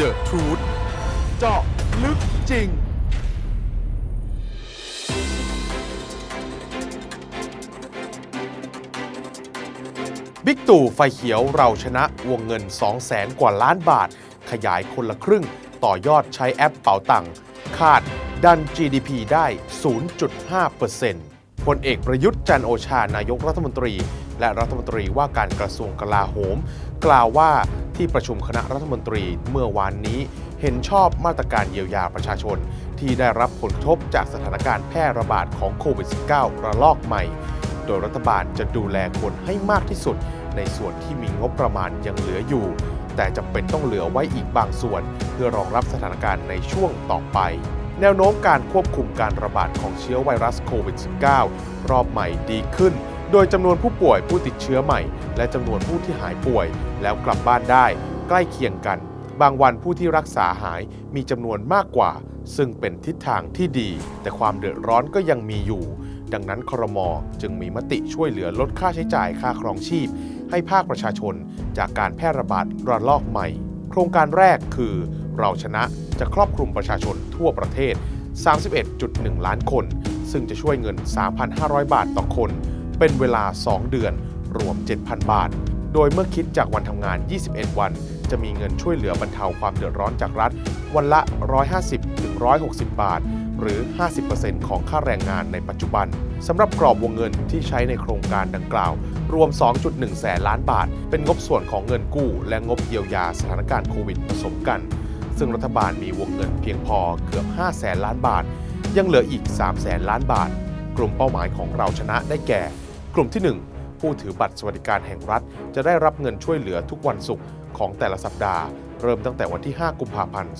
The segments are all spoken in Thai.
The Truth เจาะลึกจริง บิ๊กตู่ไฟเขียวเราชนะวงเงิน 2 0 0แสนกว่าล้านบาท ขยายคนละครึ่ง ต่อยอดใช้แอปเป๋าตังค์คาดดัน GDP ได้ 0.5% พลเอกประยุทธ์จันโอชานายกรัฐมนตรี และรัฐมนตรีว่าการกระทรวงกลาโหม กล่าวว่าที่ประชุมคณะรัฐมนตรีเมื่อวานนี้ เห็นชอบมาตรการเยียวยาประชาชน ที่ได้รับผลกระทบจากสถานการณ์แพร่ระบาดของโควิด -19 ระลอกใหม่ โดยรัฐบาลจะดูแลคนให้มากที่สุด ในส่วนที่มีงบประมาณยังเหลืออยู่ แต่จำเป็นต้องเหลือไว้อีกบางส่วน เพื่อรองรับสถานการณ์ในช่วงต่อไป แนวโน้มการควบคุมการระบาดของเชื้อไวรัสโควิด -19 รอบใหม่ดีขึ้น โดยจำนวนผู้ป่วยผู้ติดเชื้อใหม่ และจำนวนผู้ที่หายป่วย แล้วกลับบ้านได้ ใกล้เคียงกัน บางวันผู้ที่รักษาหายมีจำนวนมากกว่า ซึ่งเป็นทิศทางที่ดี แต่ความเดือดร้อนก็ยังมีอยู่ ดังนั้นครมจึงมีมติช่วยเหลือลดค่าใช้จ่ายค่าครองชีพ ให้ภาคประชาชนจากการแพร่ระบาดระลอกใหม่ โครงการแรกคือ เราชนะจะครอบคลุมประชาชนทั่วประเทศ 31.1 ล้านคน ซึ่งจะช่วยเงิน 3,500 บาทต่อคน เป็นเวลา 2 เดือน รวม 7,000 บาท โดยเมื่อคิดจากวันทำงาน 21 วัน จะมีเงินช่วยเหลือบรรเทาความเดือดร้อนจากรัฐ วันละ 150-160 บาท หรือ 50%ของค่าแรงงานในปัจจุบันสำหรับกรอบวงเงินที่ใช้ในโครงการดังกล่าว รวม 2.1 แสนล้านบาท เป็นงบส่วนของเงินกู้ และงบเยียวยาสถานการณ์โควิดผสมกัน ซึ่งรัฐบาลมีวงเงินเพียงพอเกือบ 5 แสนล้านบาท ยังเหลืออีก 3 แสนล้านบาท กลุ่มเป้าหมายของเราชนะได้แก่ กลุ่มที่ 1 ผู้ถือบัตรสวัสดิการแห่งรัฐ จะได้รับเงินช่วยเหลือทุกวันศุกร์ของแต่ละสัปดาห์ เริ่มตั้งแต่วันที่ 5 กุมภาพันธ์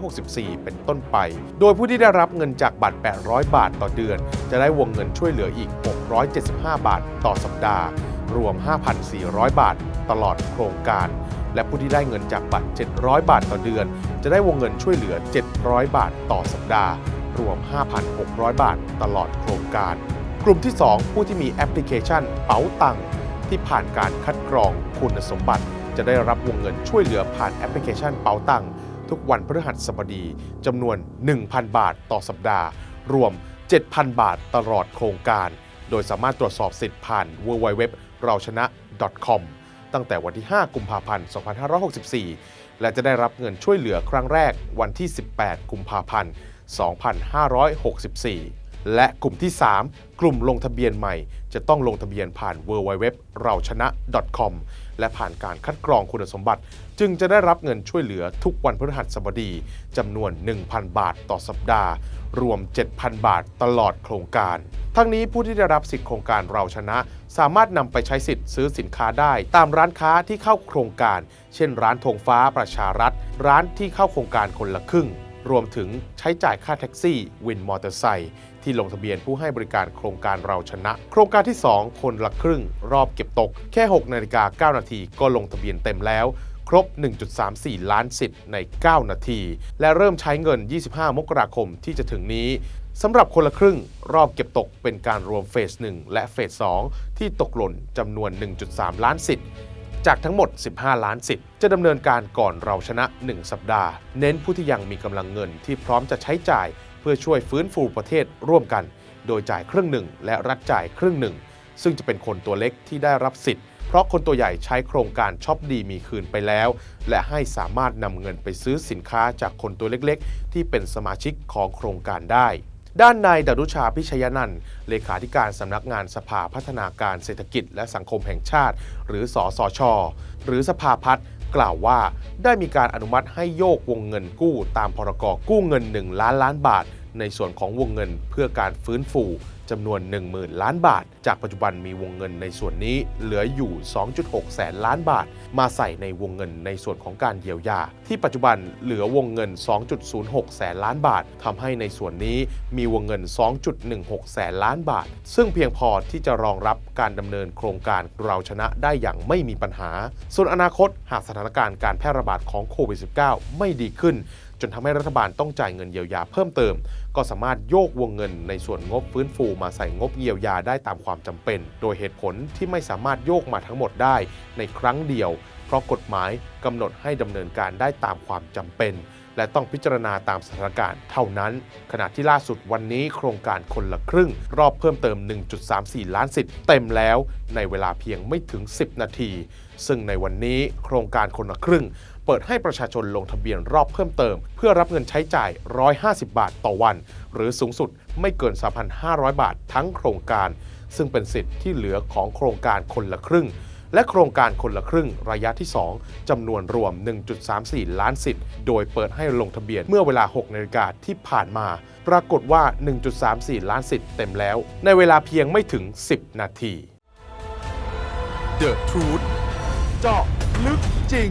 2564 เป็นต้นไป โดยผู้ที่ได้รับเงินจากบัตร 800 บาทต่อเดือน จะได้วงเงินช่วยเหลืออีก 675 บาทต่อสัปดาห์ รวม 5,400 บาท ตลอดโครงการ และผู้ที่ได้เงินจากบัตร 700 บาทต่อเดือน จะได้วงเงินช่วยเหลือ 700 บาทต่อสัปดาห์ รวม 5,600 บาทตลอดโครงการ กลุ่มที่ 2 ผู้ที่มีแอปพลิเคชันเป๋าตังที่ผ่านการคัดกรองคุณสมบัติ จะได้รับวงเงินช่วยเหลือผ่านแอปพลิเคชันเป๋าตังทุกวันพฤหัสบดีจำนวน 1,000 บาทต่อสัปดาห์ รวม 7,000 บาทตลอดโครงการ โดยสามารถตรวจสอบสิทธิ์ผ่าน www เราชนะ .com ตั้งแต่วันที่ 5 กุมภาพันธ์ 2564 และจะได้รับเงินช่วยเหลือครั้งแรกวันที่ 18 กุมภาพันธ์ 2564 และกลุ่มที่ 3 กลุ่มลงทะเบียนใหม่ จะต้องลงทะเบียนผ่าน www เราชนะ .com และผ่านการคัดกรองคุณสมบัติ จึงจะได้รับเงินช่วยเหลือทุกวันพฤหัสบดีจำนวน 1,000 บาทต่อสัปดาห์ รวม 7,000 บาทตลอดโครงการ ทั้งนี้ผู้ที่ได้รับสิทธิโครงการเราชนะ สามารถนำไปใช้สิทธิ์ซื้อสินค้าได้ ตามร้านค้าที่เข้าโครงการ เช่น ร้านธงฟ้าประชารัฐ ร้านที่เข้าโครงการคนละครึ่ง รวมถึงใช้จ่ายค่าแท็กซี่ วินมอเตอร์ไซค์ ที่ลงทะเบียนผู้ให้บริการโครงการเราชนะ โครงการที่ 2 คนละครึ่ง รอบเก็บตก แค่ 6 นาฬิกา 9 นาทีก็ลงทะเบียนเต็มแล้ว ครบ 1.34 ล้านสิทธิ์ใน 9 นาที และเริ่มใช้เงิน 25 มกราคมที่จะถึงนี้สำหรับคนละครึ่งรอบเก็บตกเป็นการรวมเฟส 1 และเฟส 2 ที่ตกหล่นจำนวน 1.3 ล้านสิทธิ์ จากทั้งหมด 15 ล้านสิทธิ์จะดำเนินการก่อนเราชนะ 1 สัปดาห์ เน้นผู้ที่ยังมีกำลังเงินที่พร้อมจะใช้จ่าย เพื่อช่วยฟื้นฟูประเทศร่วมกัน โดยจ่ายครึ่งหนึ่งและรัฐจ่ายครึ่งหนึ่ง ซึ่งจะเป็นคนตัวเล็กที่ได้รับสิทธิ์ เพราะคนตัวใหญ่ใช้โครงการช็อปดีมีคืนไปแล้ว และให้สามารถนำเงินไปซื้อสินค้าจากคนตัวเล็กๆ ที่เป็นสมาชิกของโครงการได้ ด้านนายดรุชาพิชยนันท์เลขาธิการสำนักงานสภาพัฒนาการเศรษฐกิจและสังคมแห่งชาติ หรือสอสชหรือสภาพัฒน์กล่าวว่าได้มีการอนุมัติให้โยกวงเงินกู้ตามพรกกู้เงิน 1 ล้านล้านบาท ในส่วนของวงเงินเพื่อการฟื้นฟูจำนวน 10,000 ล้านบาท จากปัจจุบันมีวงเงินในส่วนนี้เหลืออยู่ 2.6 แสนล้านบาท มาใส่ในวงเงินในส่วนของการเยียวยา ที่ปัจจุบันเหลือวงเงิน 2.06 แสนล้านบาททำให้ในส่วนนี้มีวงเงิน 2.16 แสนล้านบาท ซึ่งเพียงพอที่จะรองรับการดำเนินโครงการเราชนะได้อย่างไม่มีปัญหา ส่วนอนาคตหากสถานการณ์การแพร่ระบาดของโควิด -19 ไม่ดีขึ้น จนทำให้รัฐบาลต้องจ่ายเงินเยียวยาเพิ่มเติม ก็สามารถโยกวงเงินในส่วนงบฟื้นฟูมาใส่งบเยียวยาได้ตามความจำเป็น โดยเหตุผลที่ไม่สามารถโยกมาทั้งหมดได้ในครั้งเดียว เพราะกฎหมายกำหนดให้ดำเนินการได้ตามความจำเป็น และต้องพิจารณาตามสถานการณ์เท่านั้น ขณะที่ล่าสุดวันนี้โครงการคนละครึ่ง รอบเพิ่มเติม 1.34 ล้านสิทธิ์เต็มแล้วในเวลาเพียงไม่ถึง 10 นาที ซึ่งในวันนี้โครงการคนละครึ่ง เปิดให้ประชาชนลงทะเบียนรอบเพิ่มเติม เพื่อรับเงินใช้จ่าย 150 บาทต่อวัน หรือสูงสุดไม่เกิน 3,500 บาททั้งโครงการ ซึ่งเป็นสิทธิ์ที่เหลือของโครงการคนละครึ่ง และโครงการคนละครึ่งระยะที่ 2จำนวนรวม 1.34 ล้านสิทธิ์ โดยเปิดให้ลงทะเบียนเมื่อเวลา 6นาฬิกาที่ผ่านมา ปรากฏว่า 1.34 ล้านสิทธิ์เต็มแล้ว ในเวลาเพียงไม่ถึง 10 นาที The Truth เจาะลึกจริง